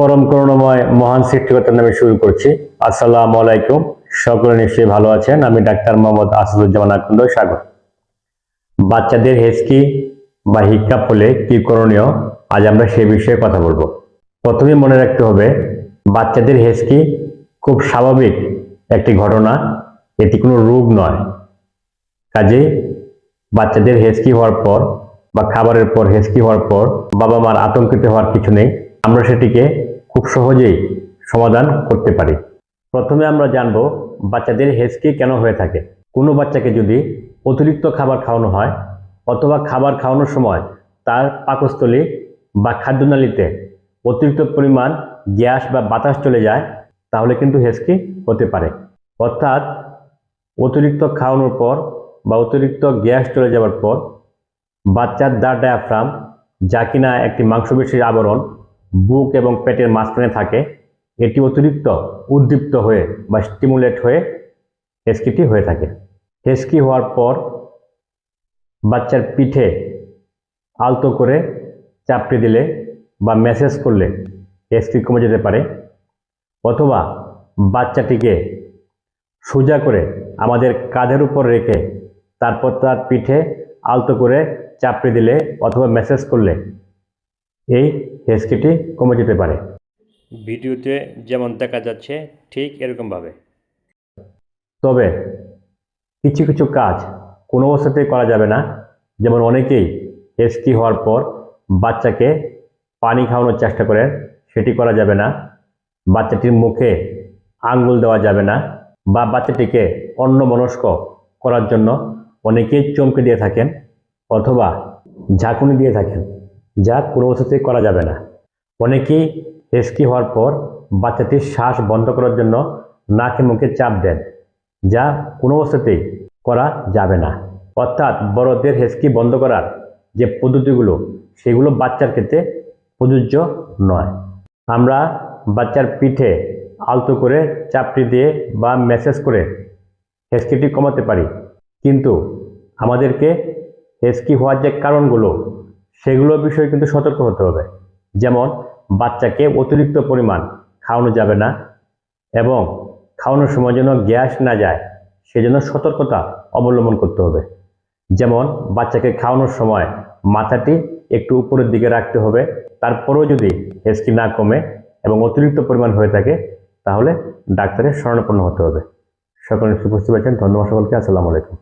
পরম করুণাময় মহান সৃষ্টিকর্তার নামে শুরু করছি। আসসালাম আলাইকুম। সকলে নিশ্চয়ই ভালো আছেন। আমি ডাক্তার মোহাম্মদ আসাদুজ্জামান আকন্দ, স্বাগত। বাচ্চাদের হেসকি বা হিক্কাপ হলে কি করণীয়? আজ আমরা সে বিষয়ে কথা বলব। প্রথমে মনে রাখতে হবে, বাচ্চাদের হেসকি খুব স্বাভাবিক একটি ঘটনা। এটি কোনো রোগ নয়। কাজে বাচ্চাদের হেসকি হওয়ার পর বা খাবারের পর হেসকি হওয়ার পর বাবা মার আতঙ্কিত হওয়ার কিছু নেই। আমরা সেটিকে খুব সহজেই সমাধান করতে পারি। প্রথমে আমরা জানব বাচ্চাদের হেসকি কেন হয়ে থাকে। কোনো বাচ্চাকে যদি অতিরিক্ত খাবার খাওয়ানো হয় অথবা খাবার খাওয়ানোর সময় তার পাকস্থলী বা খাদ্যনালীতে অতিরিক্ত পরিমাণ গ্যাস বা বাতাস চলে যায়, তাহলে কিন্তু হেসকি হতে পারে। অর্থাৎ অতিরিক্ত খাওয়ানোর পর বা অতিরিক্ত গ্যাস চলে যাওয়ার পর বাচ্চার দা ডায়াফ্রাম, যা কিনা একটি মাংসপেশির আবরণ বুক এবং পেটের মাঝখানে থাকে, এটি অতিরিক্ত উদ্দীপ্ত হয়ে বা স্টিমুলেট হয়ে হেসকিটি হয়ে থাকে। হেসকি হওয়ার পর বাচ্চার পিঠে আলতো করে চাপড়ে দিলে বা ম্যাসেজ করলে হেসকি কমে যেতে পারে, অথবা বাচ্চাটিকে সোজা করে আমাদের কাঁধের উপর রেখে তারপর তার পিঠে আলতো করে চাপড়ে দিলে অথবা ম্যাসেজ করলে এই হেসকিটি কমে যেতে পারে। ভিডিওতে যেমন দেখা যাচ্ছে ঠিক এরকমভাবে। তবে কিছু কিছু কাজ কোনো অবস্থাতেই করা যাবে না। যেমন অনেকেই হেসকি হওয়ার পর বাচ্চাকে পানি খাওয়ানোর চেষ্টা করেন সেটি করা যাবে না। বাচ্চাটির মুখে আঙ্গুল দেওয়া যাবে না বা বাচ্চাটিকে অন্য মনস্ক করার জন্য অনেকেই চমকে দিয়ে থাকেন অথবা ঝাঁকুনি দিয়ে থাকেন। যা কোনো অবস্থাতেই করা যাবে না। অনেকেই হেসকি হওয়ার পর বাচ্চাটির শ্বাস বন্ধ করার জন্য নাকে মুখে চাপ দেন, যা কোনো অবস্থাতেই করা যাবে না। অর্থাৎ বড়দের হেসকি বন্ধ করার যে পদ্ধতিগুলো, সেগুলো বাচ্চার ক্ষেত্রে প্রযোজ্য নয়। আমরা বাচ্চার পিঠে আলতো করে চাপটি দিয়ে বা মেসেজ করে হেসকিটি কমাতে পারি। কিন্তু আমাদেরকে হেসকি হওয়ার যে কারণগুলো সেগুলো বিষয়ে কিন্তু সতর্ক হতে হবে। যেমন, বাচ্চাকে অতিরিক্ত পরিমাণ খাওয়ানো যাবে না এবং খাওয়ানোর সময় যেন গ্যাস না যায়, সেজন্য সতর্কতা অবলম্বন করতে হবে। যেমন, বাচ্চাকে খাওয়ানোর সময় মাথাটি একটু উপরের দিকে রাখতে হবে, তারপরেও যদি হেসকি না কমে এবং অতিরিক্ত পরিমাণ হয়ে থাকে, তাহলে ডাক্তারের শরণাপন্ন হতে হবে। সকলে সুপস্থিত আছেন ধন্যবাদ সকলকে, আসসালামু আলাইকুম।